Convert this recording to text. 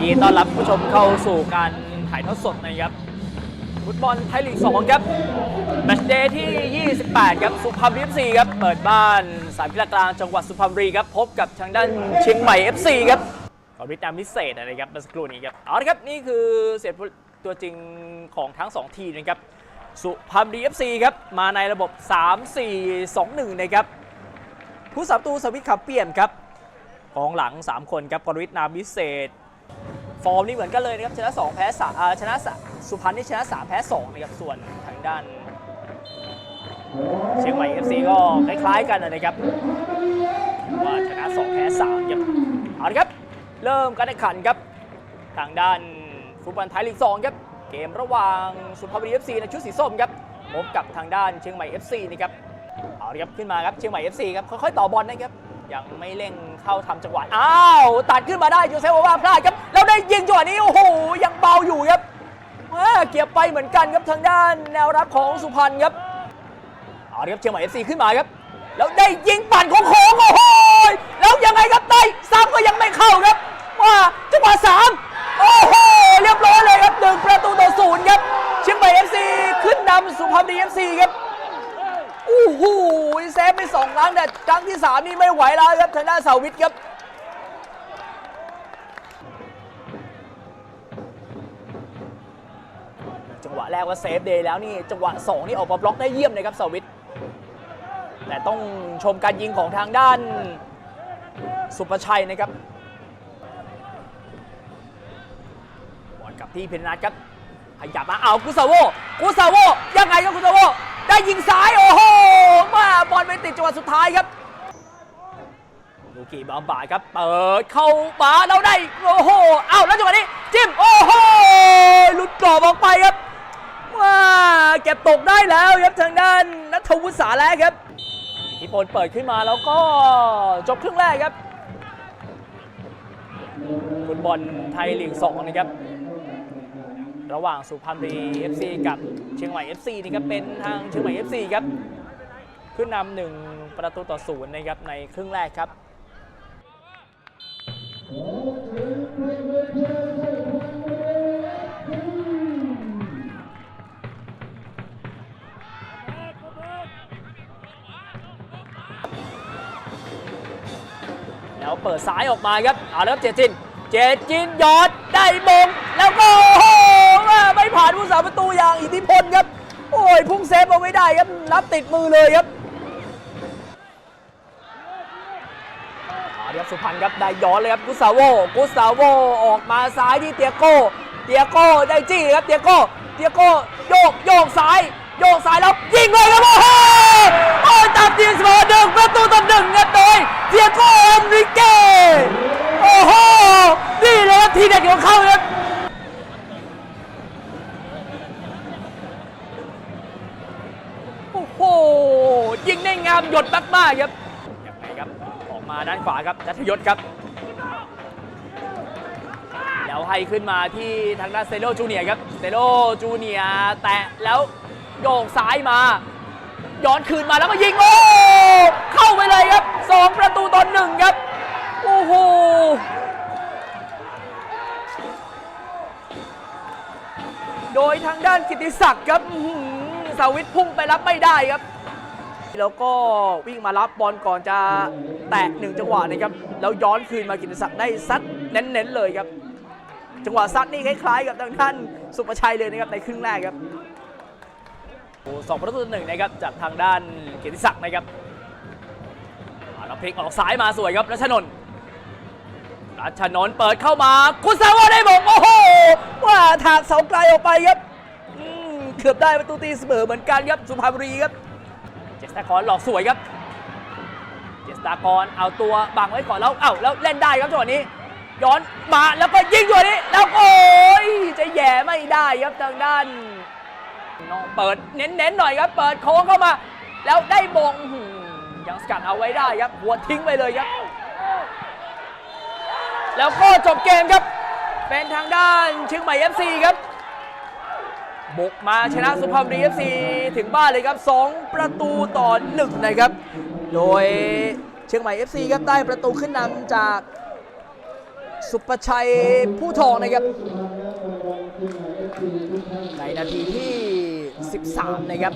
ยินดีต้อนรับผู้ชมเข้าสู่การถ่ายทอดสดนะครับฟุตบอลไทยลีก 2 ครับแมตช์เดย์ที่ 28 ครับ สุพรรณบุรี FC ครับ เปิดบ้านสามกีฬากลางจังหวัดสุพรรณบุรีครับ พบกับทางด้านเชียงใหม่ FC ครับขอริตามพิเศษนะครับเมื่อสักครู่นี้ครับ เอาละครับ นี่คือเสียตัวจริงของทั้ง 2 ทีมนะครับ สุพรรณบุรี FC ครับ มาในระบบ 3-4-2-1 นะครับ ผู้สาประตูสวิตขับเปี่ยมครับกองหลัง 3 คนครับกรวิทนามวิเศษ ฟอร์มนี่เหมือนกันเลยนะครับชนะ2แพ้3อ่าชนะสุพรรณนี่ชนะ3แพ้2นะครับส่วนทางด้าน เชียงใหม่ FC ก็คล้ายๆกันนะครับว่าชนะ2แพ้3ครับเอาละครับ เริ่มการแข่งขันครับทางด้านฟุตบอลไทยลีก2ครับเกมระหว่างสุพรรณบุรี FC ในชุดสีส้มครับพบกับทางด้านเชียงใหม่ FC นะครับเอาละครับขึ้นมาครับเชียงใหม่ FC ครับค่อยๆต่อบอลนะครับ ยังไม่เร่งเข้าทำจังหวะ อ้าว ตัดขึ้นมาได้ยูเซฟโอวาพลาดครับ แล้วได้ยิงจังหวะนี้ โอ้โห ยังเบาอยู่ครับเกียบไปเหมือนกันครับทางด้านแนวรับของสุพรรณครับเอาครับเชียงใหม่ FC ขึ้นมาครับ แล้วได้ยิงปั่นของโค้งโอ้โหแล้วยังไงครับได้ซ้ำก็ยังไม่เข้าครับว่าจังหวะสามโอ้โห เรียบร้อยเลยครับหนึ่งประตูต่อศูนย์ครับ เชียงใหม่ FC ขึ้นนำสุพรรณบุรี FC ครับ โอ้โหเซฟ ไปสองครั้งแต่ครั้งที่สามนี่ไม่ไหวแล้วครับทางด้านสาวิทครับจังหวะแรกว่าเซฟเดย์แล้วนี่จังหวะ2นี่ออกมาบล็อกได้เยี่ยมเลยครับเสาวิทแต่ต้องชมการยิงของทางด้านสุประชัยนะครับบอลกลับที่เพนนัทครับขยับมาเอากุซาโวกุซาโวยังไงครับกุซาโวได้ยิงซ้ายโอ้โห มาบอลไปติดจังหวะสุดท้ายครับลูกีบาบาครับ เปิดเข้ามาแล้วได้ โอ้โห เอ้าแล้วจังหวะนี้ จิ้ม โอ้โห หลุดกรอบออกไปครับว้าเก็บตกได้แล้วครับทางด้านนัทวุฒิสาแล้วครับอิทธิพลเปิดขึ้นมาแล้วก็จบครึ่งแรกครับฟุตบอลไทยลีก2นะครับ ระหว่างสุพรรณบุรี FC กับเชียงใหม่ FC นี่ครับเป็นทางเชียงใหม่ FC ครับ ขึ้นนำหนึ่งประตูต่อศูนย์นะครับในครึ่งแรกครับแล้วเปิดซ้ายออกมาครับ เอาแล้วครับเจจิน เจจินยอดได้มง แล้วก็โอ้โหไม่ผ่านผู้สาประตูอย่างอิทธิพลครับ โอ้ยพุ่งเซฟเอาไว้ได้ครับ รับติดมือเลยครับ เอาเดี๋ยวสุพรรณครับได้ย้อนเลยครับกุสาโวกุสาโวออกมาซ้ายที่เตียโก้เตียโก้ได้จี้ครับเตียโก้เตียโก้โยกโยกซ้าย โยกซ้ายแล้วยิงเลยครับโอ้โหโอ้ยตามทีมเสมอหนึ่งประตูต่อหนึ่งครับโดยเตียโก้เอนริเก้โอ้โหนี่เลยครับทีเด็ดของเขาครับโอ้โหยิงได้งามหยดมากๆครับยังไงครับ ออก มาด้านขวาครับนัทยศครับ แล้วให้ขึ้นมาที่ทางด้านเซโลจูเนียครับ เซโลจูเนียแตะแล้วโยกซ้ายมา ย้อนคืนมาแล้วก็ยิงโอ้เข้าไปเลยครับ 2 ประตูต่อหนึ่งครับ โอ้โหโดยทางด้านกิติศักดิ์ครับสาวิทพุ่งไปรับไม่ได้ครับ แล้วก็วิ่งมารับบอลก่อนจะแตะหนึ่งจังหวะนะครับ แล้วย้อนคืนมากิติศักดิ์ได้ซัดเน้นๆเลยครับ จังหวะซัดนี่คล้ายๆ กับทางท่านสุประชัยเลยนะครับในครึ่งแรกครับโอ้สองประตูต่อหนึ่งนะครับจากทางด้านเกียรติศักดิ์นะครับอาแล้วพลิกออกซ้ายมาสวยครับรัชนนท์รัชนนท์เปิดเข้ามากุณซาวาได้บงโอ้โหว่าถากเสาไกลออกไปครับเกือบได้ประตูตีเสมอเหมือนกันครับสุพรรณบุรีครับ เจสตากรหลอกสวยครับ เจสตากรเอาตัวบังไว้ก่อนแล้วเอ้าแล้วเล่นได้ครับจังหวะนี้ ย้อนมาแล้วก็ยิงตัวนี้ แล้วโอ้ยจะแย่ไม่ได้ครับทางด้านน้องเปิดเน้นๆหน่อยครับ เปิดโค้งเข้ามา แล้วได้บงยังสกัดเอาไว้ได้ครับ หัวทิ้งไปเลยครับ แล้วก็จบเกมครับ เป็นทางด้านเชียงใหม่ FC ครับ บุกมาชนะสุพรรณบุรีเอฟซีถึงบ้านเลยครับ 2 ประตูต่อ1นะครับ โดยเชียงใหม่เอฟซีครับได้ประตูขึ้นนำจากสุประชัยผู้ทองนะครับ ในนาทีที่ 13 นะครับ